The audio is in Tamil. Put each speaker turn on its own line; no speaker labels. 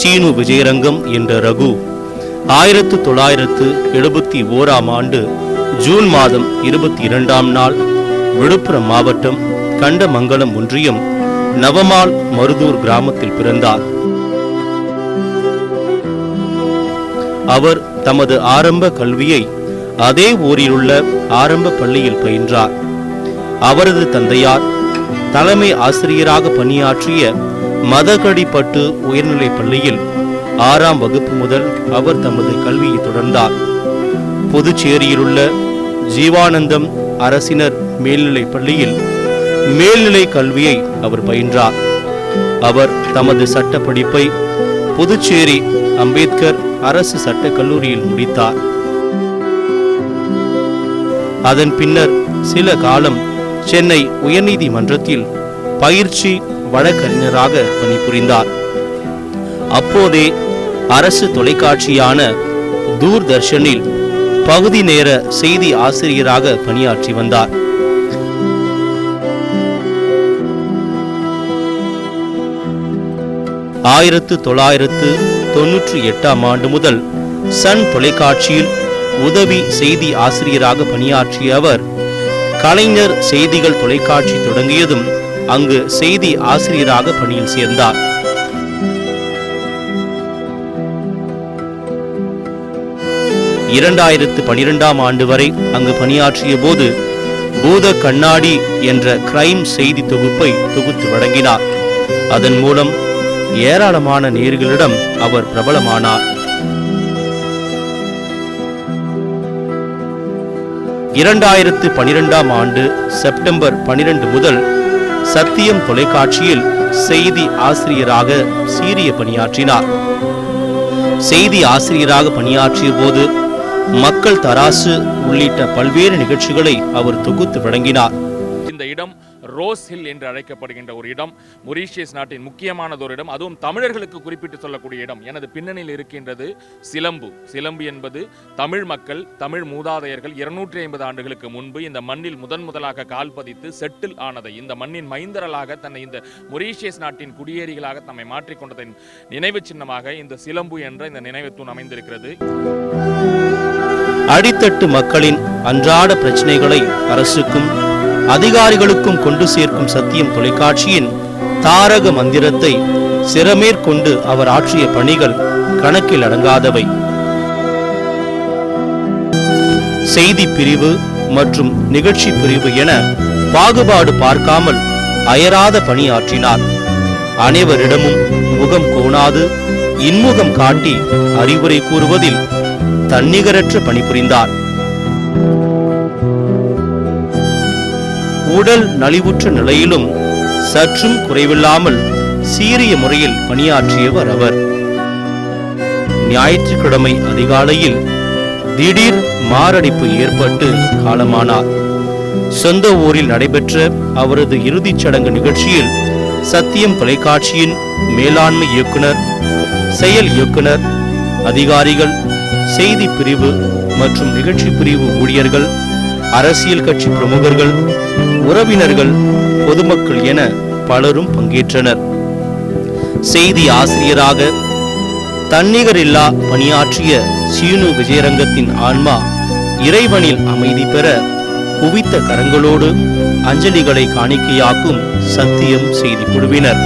சீனு விஜயரங்கம் என்ற ரகு ஆயிரத்து தொள்ளாயிரத்து எழுபத்தி ஓராம் ஆண்டு ஜூன் மாதம் இருபத்தி இரண்டாம் நாள் விழுப்புரம் மாவட்டம் கண்டமங்கலம் ஒன்றியம் நவமால் மருதூர் கிராமத்தில் பிறந்தார். அவர் தமது ஆரம்ப கல்வியை அதே ஊரிலுள்ள ஆரம்ப பள்ளியில் பயின்றார். அவரது தந்தையார் தலைமை ஆசிரியராக பணியாற்றிய மதகடிப்பட்டு உயர்நிலைப் பள்ளியில் ஆறாம் வகுப்பு முதல் அவர் தமது கல்வியை தொடர்ந்தார். புதுச்சேரியிலுள்ள ஜீவானந்தம் அரசினர் மேல்நிலைப் பள்ளியில் மேல்நிலை கல்வியை அவர் பயின்றார். அவர் தமது சட்ட படிப்பை புதுச்சேரி அம்பேத்கர் அரசு சட்டக் கல்லூரியில் முடித்தார். அதன் பின்னர் சில காலம் சென்னை உயர்நீதிமன்றத்தில் பயிற்சி வழக்கறிஞராக பணிபுரிந்தார் அப்போதே அரசு தொலைக்காட்சியான தூர்தர்ஷனில் பகுதி நேர செய்தி ஆசிரியராக பணியாற்றி வந்தார். ஆயிரத்து தொள்ளாயிரத்து தொன்னூற்றி எட்டாம் ஆண்டு முதல் சன் தொலைக்காட்சியில் உதவி செய்தி ஆசிரியராக பணியாற்றிய அவர் கலைஞர் செய்திகள் தொலைக்காட்சி தொடங்கியதும் அங்கு செய்தி ஆசிரியராக பணியில் சேர்ந்தார். இரண்டாயிரத்து பனிரெண்டாம் ஆண்டு வரை அங்கு பணியாற்றிய போது பூத கண்ணாடி என்ற கிரைம் செய்தி தொகுப்பை தொகுத்து வழங்கினார். அதன் மூலம் ஏராளமான நேர்களிடம் அவர் பிரபலமானார். இரண்டாயிரத்து பனிரெண்டாம் ஆண்டு செப்டம்பர் பனிரெண்டு முதல் சத்தியம் தொலைக்காட்சியில் செய்தி ஆசிரியராக சீரிய பணியாற்றினார். செய்தி ஆசிரியராக பணியாற்றிய போது மக்கள் தராசு உள்ளிட்ட பல்வேறு நிகழ்ச்சிகளை அவர் தொகுத்து வழங்கினார்.
இந்த இடம் ரோஸ் ஹில் என்று அழைக்கப்படுகின்ற ஒரு இடம் மொரீஷியஸ் நாட்டின் முக்கியமானது ஒரு இடம். அதுவும் தமிழர்களுக்கு குறிப்பிட்டு சொல்லக்கூடிய இடம். எனது பின்னணியில் இருக்கின்றது சிலம்பு. சிலம்பு என்பது தமிழ் மக்கள் தமிழ் மூதாதையர்கள் இருநூற்றி ஐம்பது ஆண்டுகளுக்கு முன்பு இந்த மண்ணில் முதன் முதலாக கால் பதித்து செட்டில் ஆனதை இந்த மண்ணின் மைந்தரலாக தன்னை இந்த மொரீஷியஸ் நாட்டின் குடியேறிகளாக தம்மை மாற்றிக்கொண்டதன் நினைவு சின்னமாக இந்த சிலம்பு என்ற இந்த நினைவு தூண் அமைந்திருக்கிறது.
அடித்தட்டு மக்களின் அன்றாட பிரச்சனைகளை அரசுக்கும் அதிகாரிகளுக்கும் கொண்டு சேர்க்கும் சத்தியம் தொலைக்காட்சியின் தாரக மந்திரத்தை சிறமேற்கொண்டு அவர் ஆற்றிய பணிகள் கணக்கில் அடங்காதவை. செய்தி பிரிவு மற்றும் நிகழ்ச்சி பிரிவு என பாகுபாடு பார்க்காமல் அயராத பணியாற்றினார். அனைவரிடமும் முகம் கோணாது இன்முகம் காட்டி அறிவுரை கூறுவதில் தன்னிகரற்ற பணிபுரிந்தார். உடல் நலிவுற்ற நிலையிலும் சற்றும் குறைவில்லாமல் சீரிய முறையில் பணியாற்றியவர் அவர். ஞாயிற்றுக்கிழமை அதிகாலையில் திடீர் மாரடைப்பு ஏற்பட்டு காலமானார். சொந்த ஊரில் நடைபெற்ற அவரது இறுதிச் சடங்கு நிகழ்ச்சியில் சத்தியம் தொலைக்காட்சியின் மேலாண்மை இயக்குனர் செயல் இயக்குனர் அதிகாரிகள் செய்தி பிரிவு மற்றும் நிகழ்ச்சி பிரிவு ஊழியர்கள் அரசியல் கட்சி பிரமுகர்கள் உறவினர்கள் பொதுமக்கள் என பலரும் பங்கேற்றனர். செய்தி ஆசிரியராக தன்னிகரில்லா பணியாற்றிய சீனு விஜயரங்கத்தின் ஆன்மா இறைவனில் அமைதி பெற குவித்த கரங்களோடு அஞ்சலிகளை காணிக்கையாக்கும் சத்தியம் செய்தி குழுவினர்.